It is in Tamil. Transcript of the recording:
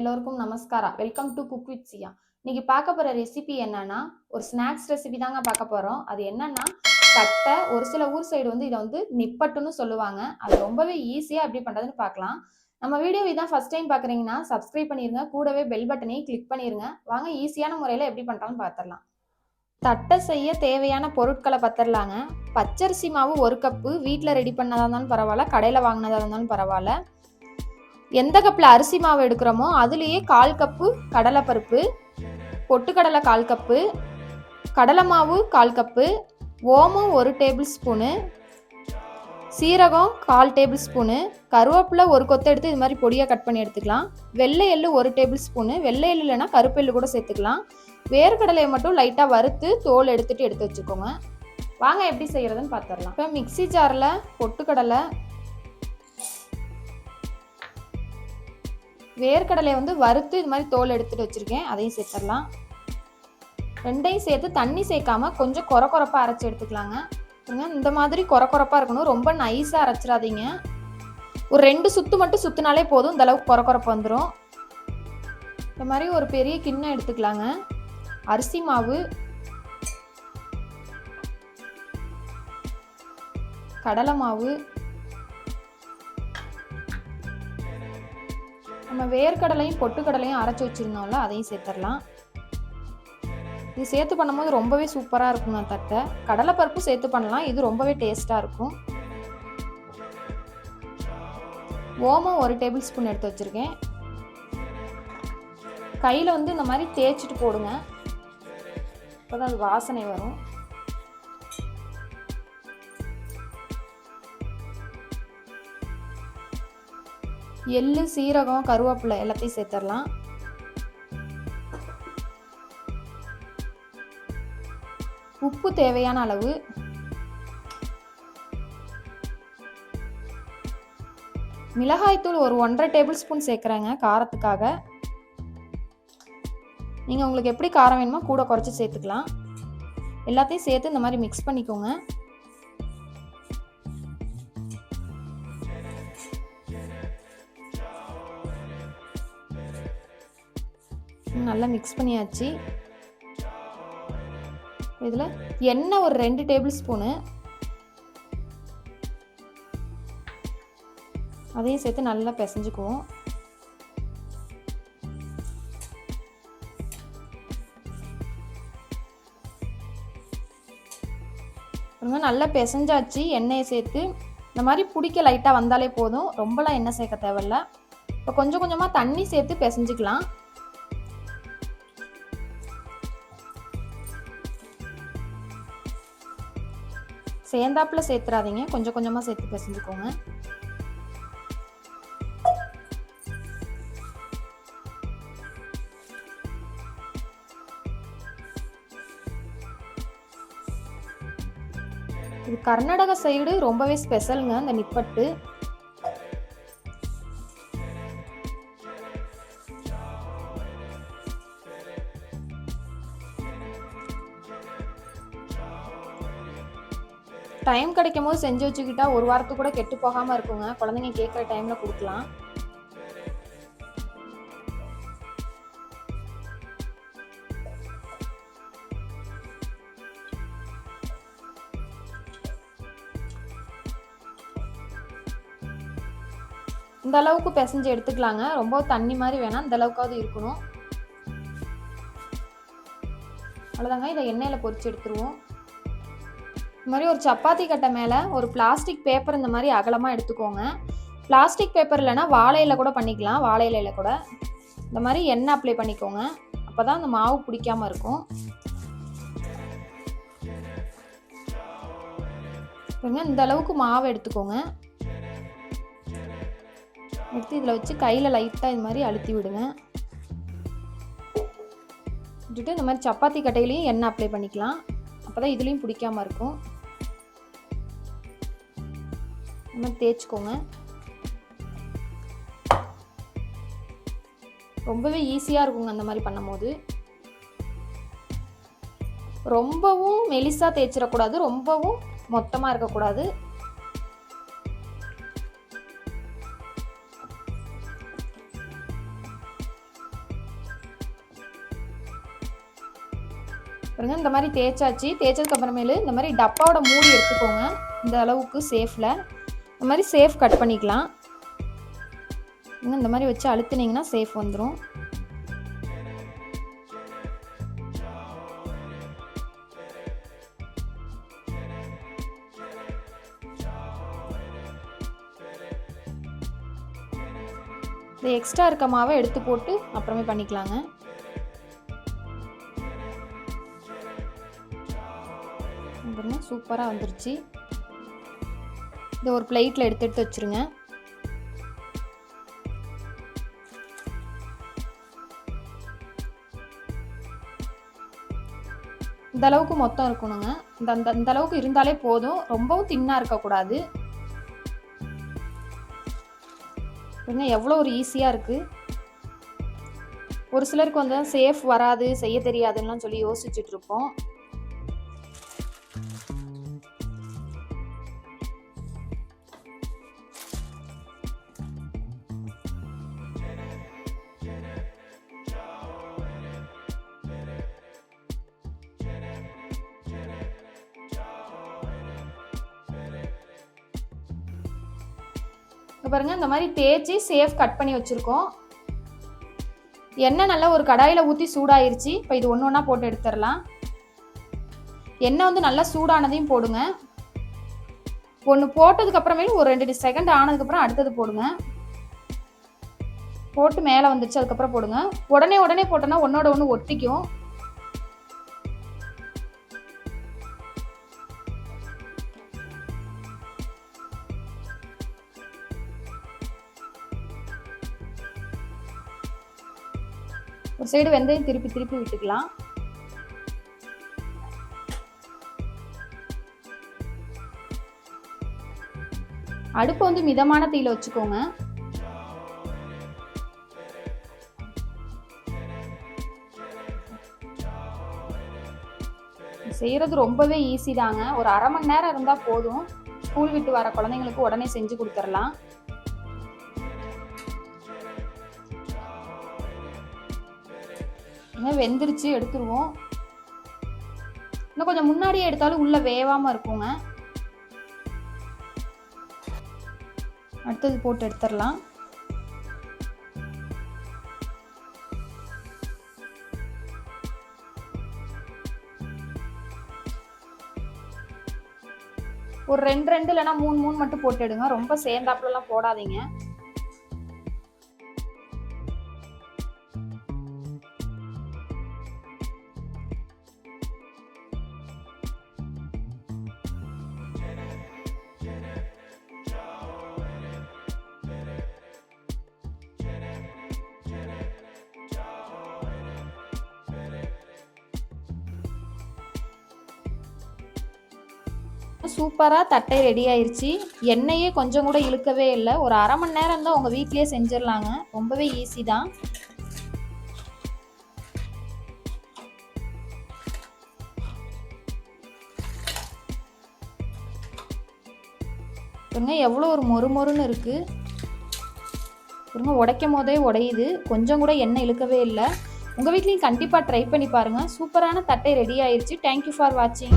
எல்லோருக்கும் நமஸ்காரா. Welcome to cook with Siya இன்னைக்கு பார்க்க போகிற ரெசிபி என்னன்னா ஒரு ஸ்நாக்ஸ் ரெசிபி தாங்க பார்க்க போகிறோம் அது என்னன்னா தட்டை ஒரு சில ஊர் சைடு வந்து இதை வந்து நிப்பட்டுன்னு சொல்லுவாங்க. அது ரொம்பவே ஈஸியாக எப்படி பண்ணுறதுன்னு பார்க்கலாம். நம்ம வீடியோ இதான் ஃபர்ஸ்ட் டைம் பார்க்குறீங்கன்னா சப்ஸ்கிரைப் பண்ணிருங்க. கூடவே பெல் பட்டனையும் கிளிக் பண்ணிருங்க. வாங்க ஈஸியான முறையில் எப்படி பண்ணுறான்னு பார்த்துடலாம். தட்டை செய்ய தேவையான பொருட்களை பத்திரலாங்க. பச்சரிசி மாவு ஒரு கப்பு வீட்டில் ரெடி பண்ணதாக இருந்தாலும் பரவாயில்ல கடையில் வாங்கினதாக இருந்தாலும் பரவாயில்ல. எந்த கப்பில் அரிசி மாவு எடுக்கிறோமோ அதுலேயே கால் கப்பு கடலைப்பருப்பு பொட்டுக்கடலை கால் கப்பு கடலை மாவு கால் கப்பு ஓமம் ஒரு டேபிள் ஸ்பூனு சீரகம் கால் டேபிள் ஸ்பூனு கருவேப்பிலை ஒரு கொத்தை எடுத்து இது மாதிரி பொடியாக கட் பண்ணி எடுத்துக்கலாம். வெள்ளை எள்ளு ஒரு டேபிள் ஸ்பூனு. வெள்ளை எள்ளு இல்லைன்னா கருப்பெள்ளு கூட சேர்த்துக்கலாம். வேர்க்கடலையை மட்டும் லைட்டாக வறுத்து தோல் எடுத்துகிட்டு எடுத்து வச்சுக்கோங்க. வாங்க எப்படி செய்கிறதுன்னு பார்த்துடலாம் இப்போ மிக்ஸி ஜாரில் பொட்டுக்கடலை வேர்க்கடலை வந்து வறுத்து இது மாதிரி தோல் எடுத்துட்டு வச்சுருக்கேன். அதையும் சேர்த்துடலாம். ரெண்டையும் சேர்த்து தண்ணி சேர்க்காம கொஞ்சம் கொர கொரப்பாக அரைச்சி எடுத்துக்கலாங்க. இந்த மாதிரி கொர கொரப்பாக இருக்கணும். ரொம்ப நைஸாக அரைச்சிடாதீங்க. ஒரு ரெண்டு சுத்து மட்டும் சுற்றினாலே போதும். இந்தளவுக்கு குற கொர கொரப்பு வந்துடும் இந்த மாதிரி ஒரு பெரிய கிண்ணம் எடுத்துக்கலாங்க. அரிசி மாவு. கடலை மாவு. நம்ம வேர்க்கடலையும் பொட்டுக்கடலையும் அரைச்சி வச்சுருந்தோம்ல அதையும் சேர்த்துடலாம். இது சேர்த்து பண்ணும்போது ரொம்பவே சூப்பராக இருக்குங்க தட்டை. கடலைப்பருப்பு சேர்த்து பண்ணலாம். இது ரொம்பவே டேஸ்ட்டாக இருக்கும். ஓமம் ஒரு டேபிள் ஸ்பூன் எடுத்து வச்சுருக்கேன். கையில் வந்து இந்த மாதிரி தேய்ச்சிட்டு போடுங்க. அப்போ தான் அது வாசனை வரும். எள்ளு சீரகம் கருவேப்பிலை எல்லாத்தையும் சேர்த்துடலாம். உப்பு தேவையான அளவு. மிளகாய்த்தூள் ஒரு ஒன்றரை டேபிள் ஸ்பூன் சேர்க்குறேங்க காரத்துக்காக. நீங்கள் உங்களுக்கு எப்படி காரம் வேணுமோ கூட குறைச்சி சேர்த்துக்கலாம். எல்லாத்தையும் சேர்த்து இந்த மாதிரி மிக்ஸ் பண்ணிக்கோங்க. நல்லா மிக்ஸ் பண்ணியாச்சு. இதில் எண்ணெய் ஒரு ரெண்டு டேபிள் ஸ்பூனு அதையும் சேர்த்து நல்லா பிசைஞ்சுக்குவோம். நல்லா பிசைஞ்சாச்சு. எண்ணெயை சேர்த்து இந்த மாதிரி பிடிக்க லைட்டாக வந்தாலே போதும். ரொம்பலாம் எண்ணெய் சேர்க்க தேவையில்ல. இப்போ கொஞ்சம் கொஞ்சமாக தண்ணி சேர்த்து பிசைஞ்சிக்கலாம். சேர்ந்தாப்புல சேர்த்துறாதீங்க. கொஞ்சம் கொஞ்சமாக சேர்த்து பிசைஞ்சுக்கோங்க. இது கர்நாடகா சைடு ரொம்பவே ஸ்பெஷலுங்க இந்த நிப்பட்டு. டைம் கிடைக்கும் போது செஞ்சு வச்சுக்கிட்டா ஒரு வாரத்துக்கு கூட கெட்டு போகாமல் இருக்குங்க. குழந்தைங்க கேட்குற டைமில் கொடுக்கலாம். இந்த அளவுக்கு பிசைஞ்சு எடுத்துக்கலாங்க. ரொம்ப தண்ணி மாதிரி வேணாம் இந்த அளவுக்காவது இருக்கணும். அவ்வளோதாங்க இதை எண்ணெயில் பொறிச்சு எடுத்துருவோம். இந்த மாதிரி ஒரு சப்பாத்தி கட்டை மேலே ஒரு பிளாஸ்டிக் பேப்பர் இந்த மாதிரி அகலமாக எடுத்துக்கோங்க. பிளாஸ்டிக் பேப்பர் இல்லைன்னா வாழை கூட பண்ணிக்கலாம். வாழை இலையில கூட இந்த மாதிரி எண்ணெய் அப்ளை பண்ணிக்கோங்க. அப்போ தான் அந்த மாவு பிடிக்காம இருக்கும். பாருங்க, இந்த அளவுக்கு மாவு எடுத்துக்கோங்க. எடுத்து இதில் வச்சு கையில் லைட்டாக இது மாதிரி அழுத்தி விடுங்க. விட்டுட்டு இந்த மாதிரி சப்பாத்தி கட்டையிலையும் எண்ணெய் அப்ளை பண்ணிக்கலாம். அப்போ தான் இதுலேயும் பிடிக்காமல் இருக்கும். நம்ம தேய்ச்சிக்கோங்க. ரொம்பவே ஈஸியாக இருக்குங்க அந்த மாதிரி பண்ணும்போது. ரொம்பவும் மெலிசாக தேய்ச்சிடக்கூடாது ரொம்பவும் மொத்தமாக இருக்கக்கூடாது. இந்த மாதிரி தேய்ச்சாச்சு. தேய்ச்சதுக்கு அப்புறமேலு இந்த மாதிரி டப்பாவோட மூடி எடுத்துக்கோங்க. இந்த அளவுக்கு சேஃபில் இந்த மாதிரி சேஃப் கட் பண்ணிக்கலாம். இன்னும் இந்த மாதிரி வச்சு அழுத்துனீங்கன்னா சேஃப் வந்துடும் இந்த எக்ஸ்ட்ரா இருக்க மாவை எடுத்து போட்டு அப்புறமே பண்ணிக்கலாங்க. சூப்பராக வந்துருச்சு. இதை ஒரு பிளேட்டில் எடுத்து எடுத்து வச்சுருங்க. இந்த அளவுக்கு மொத்தம் இருக்கணுங்க. இந்த அந்த இந்த அளவுக்கு இருந்தாலே போதும். ரொம்பவும் தின்னாக இருக்கக்கூடாது. பாருங்க எவ்வளோ ஒரு ஈஸியாக இருக்குது ஒரு சிலருக்கு வந்து சேஃப் வராது செய்ய தெரியாதுன்னெலாம் சொல்லி யோசிச்சுட்ருப்போம் பாருங்க இந்த மாதிரி தேய்ச்சி சேஃப் கட் பண்ணி வச்சுருக்கோம். எண்ணெய் நல்லா ஒரு கடாயில் ஊற்றி சூடாயிருச்சு. இப்போ இது ஒன்று ஒன்றா போட்டு எடுத்துடலாம். எண்ணெய் வந்து நல்லா சூடானதையும் போடுங்க. ஒன்று போட்டதுக்கப்புறமேலும் ஒரு ரெண்டு செகண்ட் ஆனதுக்கப்புறம் அடுத்தது போடுங்க. போட்டு மேலே வந்துச்சு அதுக்கப்புறம் போடுங்க. உடனே உடனே போட்டோன்னா ஒன்றோட ஒன்று ஒட்டிக்கும். ஒரு சைடு வெந்தயம் திருப்பி திருப்பி விட்டுக்கலாம். அடுப்பு வந்து மிதமான தீயில வச்சுக்கோங்க. செய்கிறது ரொம்பவே ஈஸி தாங்க. ஒரு அரை மணி நேரம் இருந்தால் போதும். ஸ்கூல் விட்டு வர குழந்தைங்களுக்கு உடனே செஞ்சு கொடுத்துடலாம் இன்னும் வெந்துருச்சு எடுத்துருவோம். இன்னும் கொஞ்சம் முன்னாடியே எடுத்தாலும் உள்ளே வேவாமல் இருக்குங்க. அடுத்தது போட்டு எடுத்துடலாம். ஒரு ரெண்டு ரெண்டு இல்லைன்னா மூணு மூணு மட்டும் போட்டு எடுங்க. ரொம்ப சேர்ந்தாப்புலலாம் போடாதீங்க. சூப்பராக தட்டை ரெடி ஆயிடுச்சு எண்ணெயே கொஞ்சம் கூட இழுக்கவே இல்லை. ஒரு அரை மணி நேரம் தான் உங்கள் வீட்லேயே செஞ்சிடலாங்க. ரொம்பவே ஈஸி தான். பாருங்க எவ்வளோ ஒரு மொறு மொறுன்னு இருக்குது பாருங்க உடைக்கும் போதே உடையுது. கொஞ்சம் கூட எண்ணெய் இழுக்கவே இல்லை. உங்கள் வீட்லேயும் கண்டிப்பாக ட்ரை பண்ணி பாருங்கள் சூப்பரான தட்டை ரெடி ஆயிடுச்சு தேங்க்யூ ஃபார் வாட்சிங்